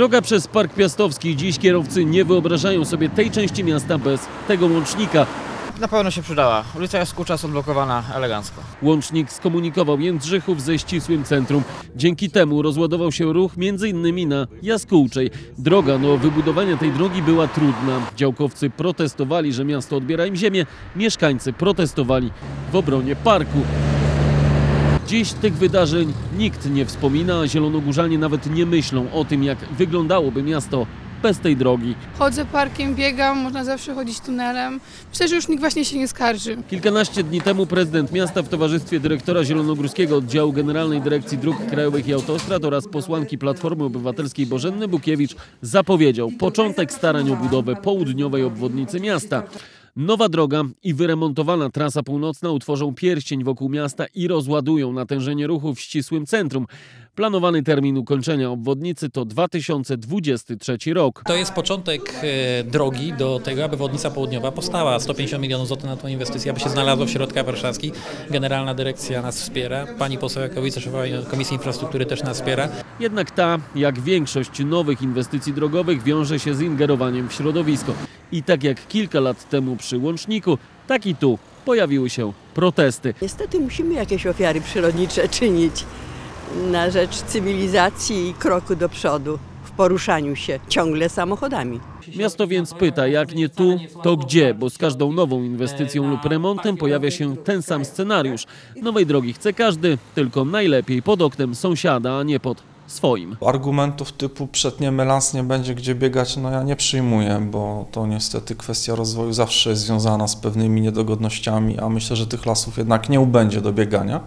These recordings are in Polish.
Droga przez Park Piastowski. Dziś kierowcy nie wyobrażają sobie tej części miasta bez tego łącznika. Na pewno się przydała. Ulica Jaskucza jest odblokowana elegancko. Łącznik skomunikował Jędrzychów ze ścisłym centrum. Dzięki temu rozładował się ruch m.in. na Jaskółczej. Droga do wybudowania tej drogi była trudna. Działkowcy protestowali, że miasto odbiera im ziemię. Mieszkańcy protestowali w obronie parku. Dziś tych wydarzeń nikt nie wspomina, a zielonogórzanie nawet nie myślą o tym, jak wyglądałoby miasto bez tej drogi. Chodzę parkiem, biegam, można zawsze chodzić tunelem. Myślę, że już nikt właśnie się nie skarży. Kilkanaście dni temu prezydent miasta w towarzystwie dyrektora Zielonogórskiego Oddziału Generalnej Dyrekcji Dróg Krajowych i Autostrad oraz posłanki Platformy Obywatelskiej Bożenny Bukiewicz zapowiedział początek starań o budowę południowej obwodnicy miasta. Nowa droga i wyremontowana trasa północna utworzą pierścień wokół miasta i rozładują natężenie ruchu w ścisłym centrum. Planowany termin ukończenia obwodnicy to 2023 rok. To jest początek e, drogi do tego, aby Wodnica Południowa powstała. 150 milionów złotych na tą inwestycję, aby się znalazło w środkach warszawskich. Generalna Dyrekcja nas wspiera. Pani poseł Jakowica, szefowa Komisji Infrastruktury też nas wspiera. Jednak ta, jak większość nowych inwestycji drogowych, wiąże się z ingerowaniem w środowisko. I tak jak kilka lat temu przy łączniku, tak i tu pojawiły się protesty. Niestety musimy jakieś ofiary przyrodnicze czynić na rzecz cywilizacji i kroku do przodu w poruszaniu się ciągle samochodami. Miasto więc pyta, jak nie tu, to gdzie, bo z każdą nową inwestycją lub remontem pojawia się ten sam scenariusz. Nowej drogi chce każdy, tylko najlepiej pod oknem sąsiada, a nie pod swoim. Argumentów typu przetniemy las, nie będzie gdzie biegać, no ja nie przyjmuję, bo to niestety kwestia rozwoju zawsze jest związana z pewnymi niedogodnościami, a myślę, że tych lasów jednak nie ubędzie do biegania.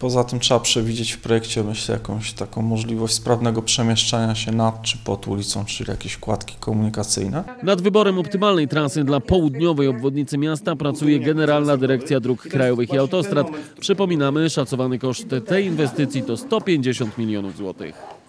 Poza tym trzeba przewidzieć w projekcie, myślę, jakąś taką możliwość sprawnego przemieszczania się nad czy pod ulicą, czyli jakieś kładki komunikacyjne. Nad wyborem optymalnej trasy dla południowej obwodnicy miasta pracuje Generalna Dyrekcja Dróg Krajowych i Autostrad. Przypominamy, szacowany koszt tej inwestycji to 150 milionów złotych. своїх.